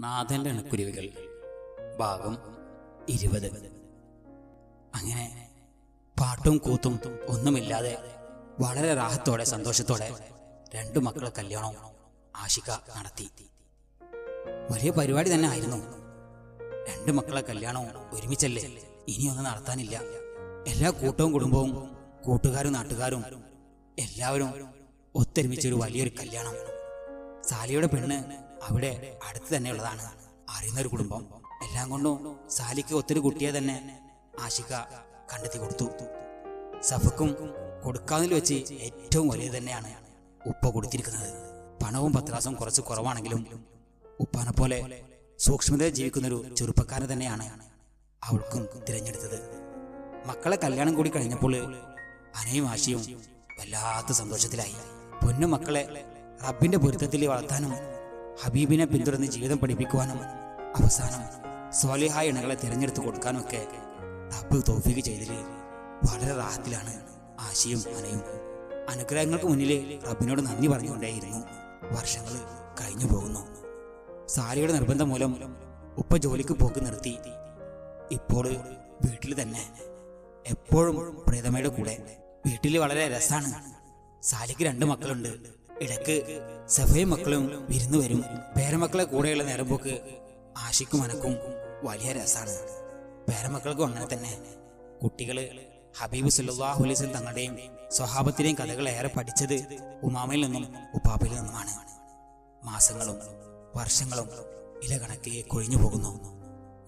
നാഥന്റെ അണക്കുരുവികൾ. ഭാഗം ഇരുപത്. അങ്ങനെ പാട്ടും കൂത്തും ഒന്നുമില്ലാതെ വളരെ റാഹത്തോടെ സന്തോഷത്തോടെ രണ്ടു മക്കളെ കല്യാണം ആഷിക നടത്തി. വലിയ പരിപാടി തന്നെ ആയിരുന്നു. രണ്ടു മക്കളെ കല്യാണം ഒരുമിച്ചല്ലേ? ഇനിയൊന്നും നടത്താനില്ല. എല്ലാ കൂട്ടവും കുടുംബവും കൂട്ടുകാരും നാട്ടുകാരും എല്ലാവരും ഒത്തൊരുമിച്ചൊരു വലിയൊരു കല്യാണം. സാലിയുടെ പെണ്ണ് അവിടെ അടുത്ത് തന്നെയുള്ളതാണ്. അറിയുന്ന ഒരു കുടുംബം. എല്ലാം കൊണ്ടും സാലിക്ക് ഒത്തിരി കുട്ടിയെ തന്നെ ആശിക കണ്ടെത്തി കൊടുത്തു. സഫക്കും കൊടുക്കാതിൽ വെച്ച് ഏറ്റവും വലിയ തന്നെയാണ് ഉപ്പ കൊടുത്തിരിക്കുന്നത്. പണവും പത്രാസും കുറച്ച് കുറവാണെങ്കിലും ഉപ്പാനെ പോലെ സൂക്ഷ്മതയിൽ ജീവിക്കുന്നൊരു ചെറുപ്പക്കാരൻ തന്നെയാണ് അവൾക്കും തിരഞ്ഞെടുത്തത്. മക്കളെ കല്യാണം കൂടി കഴിഞ്ഞപ്പോൾ അനയും ആശയും വല്ലാത്ത സന്തോഷത്തിലായി. പൊന്നു മക്കളെ റബ്ബിന്റെ പൊരുത്തത്തിൽ വളർത്താനും ഹബീബിനെ പിന്തുടർന്ന് ജീവിതം പഠിപ്പിക്കുവാനും അവസാനം സ്വാലിഹായ ഇണകളെ തിരഞ്ഞെടുത്ത് കൊടുക്കാനും ഒക്കെ റബ്ബ് തോഫിക്ക് ചെയ്തതിൽ വളരെ റാഹത്തിലാണ് ആശയും അനയും. അനുഗ്രഹങ്ങൾക്ക് മുന്നിൽ റബ്ബിനോട് നന്ദി പറഞ്ഞുകൊണ്ടേയിരുന്നു വർഷങ്ങൾ കഴിഞ്ഞു പോകുന്നു. സാലിയുടെ നിർബന്ധം മൂലം ഉപ്പ ജോലിക്ക് പോക്ക് നിർത്തി. ഇപ്പോൾ വീട്ടിൽ തന്നെ. എപ്പോഴും പ്രീതമയുടെ കൂടെ. വീട്ടിൽ വളരെ രസമാണ് സാലിക്ക് രണ്ട് മക്കളുണ്ട്. ഇടയ്ക്ക് സഫയും മക്കളും വിരുന്നു വരും. പേരമക്കളെ കൂടെയുള്ള നേരം പോക്ക് ആശിക്കും അനക്കും വലിയ രസമാണ് പേരമക്കൾക്കും അങ്ങനെ തന്നെ. കുട്ടികൾ ഹബീബ് സല്ലാഹു തങ്ങളുടെയും സ്വഹാബത്തിന്റെയും കഥകൾ ഏറെ പഠിച്ചത് ഉമാമയിൽ നിന്നും ഉപ്പാപ്പയിൽ നിന്നുമാണ്. മാസങ്ങളും വർഷങ്ങളും ഇലകണക്കെ കൊഴിഞ്ഞു പോകുന്നു.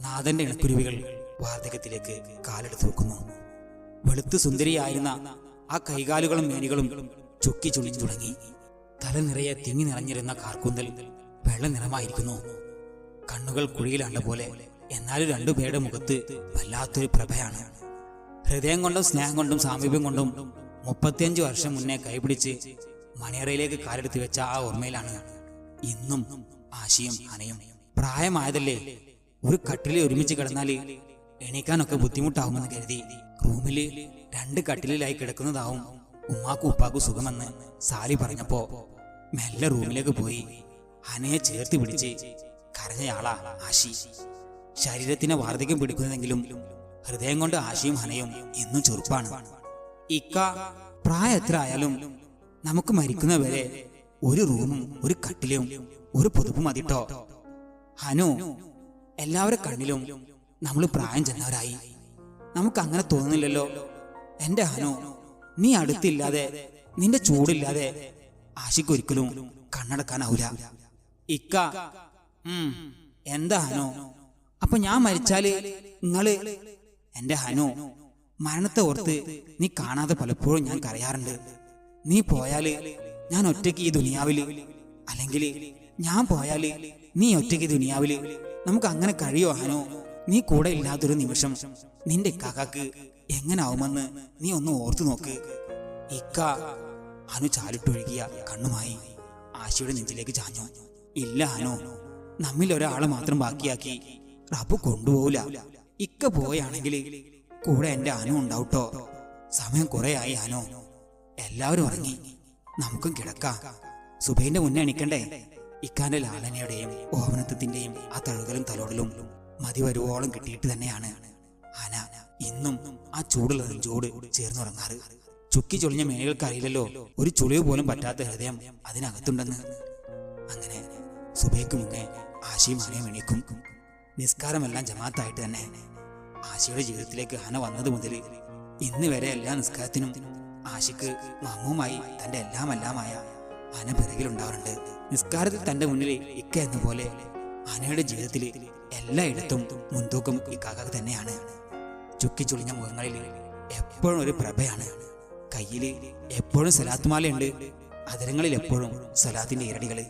നാഥന്റെ ഇണക്കുരുവികൾ വാർദ്ധക്യത്തിലേക്ക് കാലെടുത്ത് വെക്കുന്നു. വെളുത്തു സുന്ദരിയായിരുന്ന ആ കൈകാലുകളും മേനികളും ചുക്കി ചുളിഞ്ഞു തുടങ്ങി. തല നിറയെ തിങ്ങി നിറഞ്ഞിരുന്ന കാർക്കുന്തൽ വെള്ള നിറമായിരിക്കുന്നു. കണ്ണുകൾ കുഴിയിലാണ്ട പോലെ എന്നാലും രണ്ടുപേരുടെ മുഖത്ത് വല്ലാത്തൊരു പ്രഭയാണ്. ഹൃദയം കൊണ്ടും സ്നേഹം കൊണ്ടും സാമീപ്യം കൊണ്ടും മുപ്പത്തിയഞ്ച് വർഷം മുന്നേ കൈപിടിച്ച് മണിയറയിലേക്ക് കാലെടുത്ത് വെച്ച ആ ഓർമ്മയിലാണ് ഇന്നും ആശയും അനയും പ്രായമായതല്ലേ ഒരു കട്ടിലിൽ ഒരുമിച്ച് കിടന്നാൽ എണീക്കാനൊക്കെ ബുദ്ധിമുട്ടാവുമെന്ന് കരുതി. റൂമിൽ രണ്ട് കട്ടിലിലായി കിടക്കുന്നതാവും ഉമ്മാക്കും ഉപ്പാക്കും സുഖമെന്ന് സാലി പറഞ്ഞപ്പോ മെല്ലെ റൂമിലേക്ക് പോയി. ഹനയെ ചേർത്ത് പിടിച്ച് കരഞ്ഞയാളാ ആശി. ശരീരത്തിന് വാർദ്ധക്യം പിടിക്കുന്നതെങ്കിലും ഹൃദയം കൊണ്ട് ആശയും ഹനയും ഇന്നും ചെറുപ്പാണ്. ഇക്ക പ്രായം എത്ര ആയാലും നമുക്ക് മരിക്കുന്നവരെ ഒരു റൂമും ഒരു കട്ടിലും ഒരു പുതുപ്പും മതിട്ടോ ഹനു എല്ലാവരുടെ കണ്ണിലും നമ്മൾ പ്രായം ചെന്നവരായി. നമുക്ക് അങ്ങനെ തോന്നുന്നില്ലല്ലോ. എന്റെ ഹനു നീ അടുത്തില്ലാതെ നിന്റെ ചൂടില്ലാതെ ആശിക്കൊരിക്കലും കണ്ണടക്കാനാവൂല. ഇക്ക എന്താ ഹനു? അപ്പൊ ഞാൻ മരിച്ചാൽ നിങ്ങൾ എന്റെ ഹനു മരണത്തെ ഓർത്ത് നീ കാണാതെ പലപ്പോഴും ഞാൻ കരയാറുണ്ട്. നീ പോയാൽ ഞാൻ ഒറ്റയ്ക്ക് ഈ ദുനിയാവിൽ അല്ലെങ്കിൽ ഞാൻ പോയാൽ നീ ഒറ്റയ്ക്ക് ദുനിയാവിൽ. നമുക്ക് അങ്ങനെ കഴിയോ ഹനു? നീ കൂടെ ഇല്ലാത്തൊരു നിമിഷം നിന്റെ ഇക്കാക്കാക്ക് എങ്ങനാവുമെന്ന് നീ ഒന്ന് ഓർത്തു നോക്ക്. ഇക്ക അനു ചാലിട്ടൊഴുകിയ കണ്ണുമായി ആശയുടെ നെഞ്ചിലേക്ക് ചാഞ്ഞു. ഇല്ല അനു. നമ്മിൽ ഒരാളെ മാത്രം ബാക്കിയാക്കി റബ്ബ് കൊണ്ടുപോവില്ല ഇക്ക പോയാണെങ്കിൽ കൂടെ എന്റെ അനു ഉണ്ടാവട്ടോ. സമയം കുറെ ആയി അനു. എല്ലാവരും ഉറങ്ങി. നമുക്കും കിടക്കാം. സുബൈന്റെ മുന്നേ എണിക്കണ്ടേ? ഇക്കാന്റെ ലാളനയുടെയും ഓമനത്വത്തിന്റെയും ആ തഴുകലും തലോടലും മതി വരുവോളം കിട്ടിയിട്ട് തന്നെയാണ്. ഇന്നും ആ ചൂടുള്ള നെഞ്ചോട് ചേർന്നുറങ്ങാറ്. ചുക്കി ചൊളിഞ്ഞ മേനികൾക്ക് അറിയില്ലല്ലോ ഒരു ചുളിവ് പോലും പറ്റാത്ത ഹൃദയം അതിനകത്തുണ്ടെന്ന്. അങ്ങനെ സുബൈക്ക് മുന്നേ ആശയും ഹനയും എണീക്കും. നിസ്കാരമെല്ലാം ജമാത്തായിട്ട് തന്നെ ആശയുടെ ജീവിതത്തിലേക്ക് ഹന വന്നത് മുതൽ ഇന്ന് വരെ എല്ലാ നിസ്കാരത്തിനും ആശയ്ക്ക് മമ്മുമായി തന്റെ എല്ലാം എല്ലാമായ ഹന പിറകിലുണ്ടാവാറുണ്ട്. നിസ്കാരത്തിൽ തന്റെ മുന്നിൽ ഇക്ക എന്ന പോലെ ഹനയുടെ ജീവിതത്തിൽ എല്ലായിടത്തും മുൻതൂക്കം ഇക്കാക്ക തന്നെയാണ്. ചുക്കി ചുളിഞ്ഞ മുഖങ്ങളിൽ എപ്പോഴും ഒരു പ്രഭയാണ്. കയ്യിൽ എപ്പോഴും സലാത്തുമാലയുണ്ട്. അതിരങ്ങളിൽ എപ്പോഴും സലാത്തിന്റെ ഇരടികൾ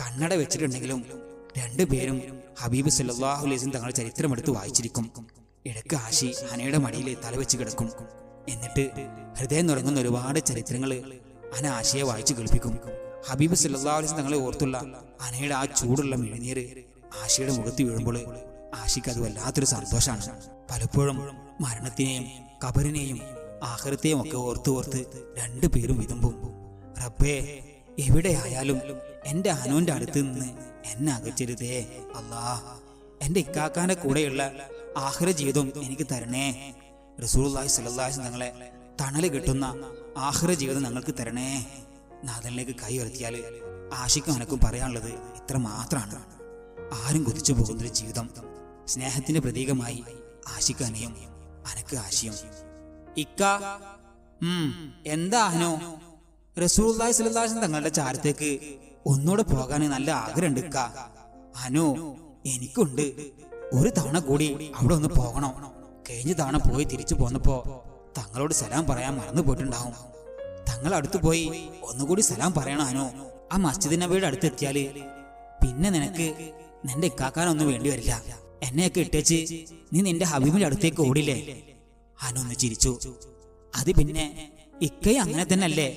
കണ്ണട വെച്ചിട്ടുണ്ടെങ്കിലും രണ്ടുപേരും ഹബീബ് സല്ലാഹു തങ്ങളുടെ ചരിത്രമെടുത്ത് വായിച്ചിരിക്കും. ഇടയ്ക്ക് ആശി അനയുടെ മടിയിൽ തലവെച്ച് കിടക്കും. എന്നിട്ട് ഹൃദയം നുറങ്ങുന്ന ഒരുപാട് ചരിത്രങ്ങൾ അന ആശയെ വായിച്ചു കേൾപ്പിക്കും. ഹബീബ് സല്ലാ തങ്ങളെ ഓർത്തുള്ള അനയുടെ ആ ചൂടുള്ള മെഴുനീര് ആശയുടെ മുഖത്ത് വീഴുമ്പോൾ ആശയ്ക്ക് അത് വല്ലാത്തൊരു സന്തോഷമാണ് പലപ്പോഴും മരണത്തിനെയും കബറിനെയും ആഹൃത്തെയും ഒക്കെ ഓർത്ത് ഓർത്ത് രണ്ടുപേരും വിതുമ്പും. റബ്ബേ എവിടെയായാലും എന്റെ അനുവിന്റെ അടുത്ത് നിന്ന് എന്നെ അകറ്റരുതേ. അല്ലാ എന്റെ ഇക്കാക്കാന്റെ കൂടെയുള്ള ആഹ്ര ജീവിതം എനിക്ക് തരണേ. റസൂലുള്ളാഹി സ്വല്ലല്ലാഹു ഞങ്ങളെ തണൽ കിട്ടുന്ന ആഹ്ര ജീവിതം ഞങ്ങൾക്ക് തരണേ. നാഥനിലേക്ക് കൈ ഉയർത്തിയാൽ ആശിക്കും എനക്കും പറയാനുള്ളത് ഇത്ര മാത്രമാണ് ആരും കുതിച്ചു പോകുന്നൊരു ജീവിതം. സ്നേഹത്തിന്റെ പ്രതീകമായി ആശിക്കാനെയും അനക്ക് ആശയം. ഇക്ക എന്താ അഹനോ സ്വല്ലല്ലാഹു തങ്ങളുടെ ചാരത്തേക്ക് ഒന്നുകൂടെ പോകാൻ നല്ല ആഗ്രഹമുണ്ട് ഇക്ക. അനോ എനിക്കുണ്ട്. ഒരു തവണ കൂടി അവിടെ ഒന്ന് പോകണം. കഴിഞ്ഞ തവണ പോയി തിരിച്ചു പോന്നപ്പോ തങ്ങളോട് സലാം പറയാൻ മറന്നു പോയിട്ടുണ്ടാവും. തങ്ങൾ അടുത്ത് പോയി ഒന്നുകൂടി സലാം പറയണം അനോ. ആ മസ്ജിദിന്റെ നബിയുടെ അടുത്തെത്തിയാൽ പിന്നെ നിനക്ക് നിന്റെ ഇക്കാക്കാനൊന്നും വേണ്ടി വരില്ല. എന്നെയൊക്കെ ഇട്ടേച്ച് നീ നിന്റെ ഹബീബിന്റെ അടുത്തേക്ക് ഓടില്ലേ? അനു ഒന്ന് ചിരിച്ചു. അത് പിന്നെ ഇക്കയും അങ്ങനെ തന്നെ അല്ലേ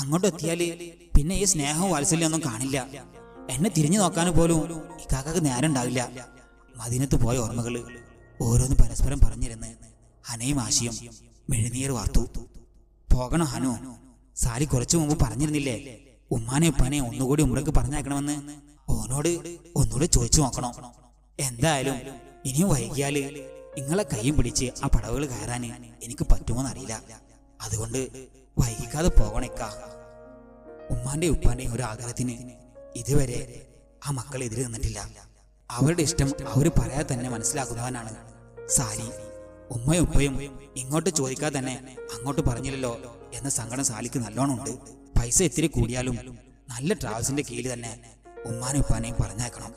അങ്ങോട്ട് എത്തിയാൽ പിന്നെ ഈ സ്നേഹവും വാത്സല്യമൊന്നും കാണില്ല. എന്നെ തിരിഞ്ഞു നോക്കാൻ പോലും ഇക്കാക്കക്ക് നേരം ഉണ്ടാവില്ല. മദീനത്ത് പോയ ഓർമ്മകൾ ഓരോന്ന് പരസ്പരം പറഞ്ഞിരുന്ന്. ഹനയും ആശയും മെഴുനീർ വാർത്തു. പോകണം ഹനു. സാരി കുറച്ചു മുമ്പ് പറഞ്ഞിരുന്നില്ലേ? ഉമ്മാനെ ഉപ്പാനെ ഒന്നുകൂടി ഉമ്മക്ക് പറഞ്ഞേക്കണമെന്ന് ഓനോട് ഒന്നുകൂടി ചോദിച്ചു നോക്കണം. എന്തായാലും ഇനിയും വൈകിയാൽ നിങ്ങളെ കൈയും പിടിച്ച് ആ പടവുകൾ കയറാൻ എനിക്ക് പറ്റുമോന്ന് അറിയില്ല. അതുകൊണ്ട് വൈകിക്കാതെ പോകണേക്ക. ഉമ്മാന്റെ ഉപ്പാന്റെയും ഒരു ആഗ്രഹത്തിന് ഇതുവരെ ആ മക്കൾ എതിര് നിന്നിട്ടില്ല. അവരുടെ ഇഷ്ടം അവർ പറയാതെ തന്നെ മനസ്സിലാക്കുന്നവനാണ് സാലി ഉമ്മയും ഉപ്പയും ഇങ്ങോട്ട് ചോദിക്കാതെ തന്നെ അങ്ങോട്ട് പറഞ്ഞില്ലല്ലോ എന്ന സങ്കടം സാലിക്ക് നല്ലോണം ഉണ്ട് പൈസ ഇത്തിരി കൂടിയാലും നല്ല ട്രാവൽസിന്റെ കീഴിൽ തന്നെ ഉമ്മാനും ഉപ്പാനെയും പറഞ്ഞേക്കണം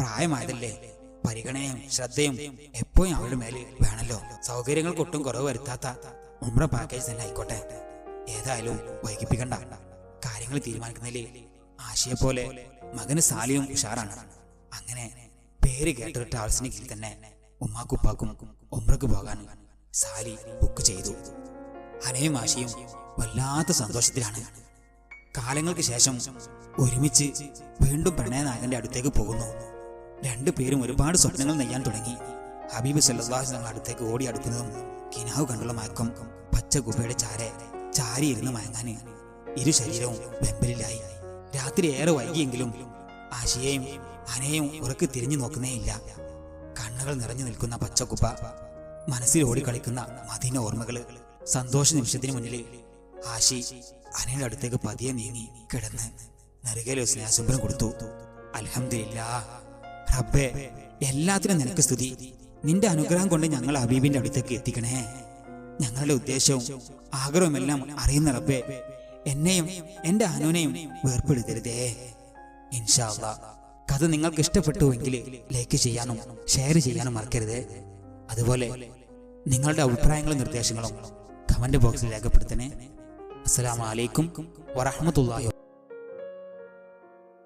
പ്രായമായതല്ലേ? പരിഗണയും ശ്രദ്ധയും എപ്പോഴും അവരുടെ മേലിൽ വേണമല്ലോ സൗകര്യങ്ങൾക്ക് ഒട്ടും കുറവ് വരുത്താത്ത ഉമ്ര പാക്കേജ് തന്നെ ആയിക്കോട്ടെ. ഏതായാലും വൈകിപ്പിക്കണ്ട. കാര്യങ്ങൾ തീരുമാനിക്കുന്നതിൽ ആശയെ പോലെ മകന് സാലിയും ഉഷാറാണ്. അങ്ങനെ പേര് കേട്ട ട്രാവൽസിന് തന്നെ ഉമ്മാക്കുപ്പാക്കും ഉമ്രക്ക് പോകാൻ സാലി ബുക്ക് ചെയ്തു. അനയും ആശയും വല്ലാത്ത സന്തോഷത്തിലാണ്. കാലങ്ങൾക്ക് ശേഷം ഒരുമിച്ച് വീണ്ടും പ്രണയനായകന്റെ അടുത്തേക്ക് പോകുന്നു. രണ്ടുപേരും ഒരുപാട് സ്വപ്നങ്ങൾ നെയ്യാൻ തുടങ്ങി. ഹബീബ് സല്ലാഹു അടുത്തേക്ക് ഓടി അടുക്കുന്നതും കിനാവ് കണ്ടുള്ള മയക്കം പച്ച ഗുഹയുടെ ചാര ചാരി ഇരുന്ന് ഇരു ശരീരവും വെമ്പലിലായി. രാത്രി ഏറെ വൈകിയെങ്കിലും ആശയെയും അനയും ഉറക്കി തിരിഞ്ഞു നോക്കുന്നേയില്ല. കണ്ണുകൾ നിറഞ്ഞു നിൽക്കുന്ന പച്ചക്കുപ്പ മനസ്സിൽ ഓടിക്കളിക്കുന്ന മദീന ഓർമ്മകൾ സന്തോഷ നിമിഷത്തിന് മുന്നിൽ ആശി അനയുടെ അടുത്തേക്ക് പതിയെ നീങ്ങി കിടന്ന് നെറുകയിലെ സ്നേഹസുംബരം കൊടുത്തു. അൽഹംദുലില്ലാ റബ്ബേ എല്ലാത്തിനും നിനക്ക് സ്തുതി. നിന്റെ അനുഗ്രഹം കൊണ്ട് ഞങ്ങൾ അബീബിന്റെ അടുത്തേക്ക് എത്തിക്കണേ. ഞങ്ങളുടെ ഉദ്ദേശവും ആഗ്രഹവുമെല്ലാം അറിയുന്ന റബ്ബേ എന്നെയും എന്റെ അനുവിനെയും വേർപ്പെടുത്തരുതേ ഇൻഷാ അള്ളാ കഥ നിങ്ങൾക്ക് ഇഷ്ടപ്പെട്ടുവെങ്കിൽ ലൈക്ക് ചെയ്യാനും ഷെയർ ചെയ്യാനും മറക്കരുത്. അതുപോലെ നിങ്ങളുടെ അഭിപ്രായങ്ങളും നിർദ്ദേശങ്ങളും കമന്റ് ബോക്സിൽ രേഖപ്പെടുത്തണേ. അസ്സലാമു അലൈക്കും വറഹ്മത്തുള്ളാഹി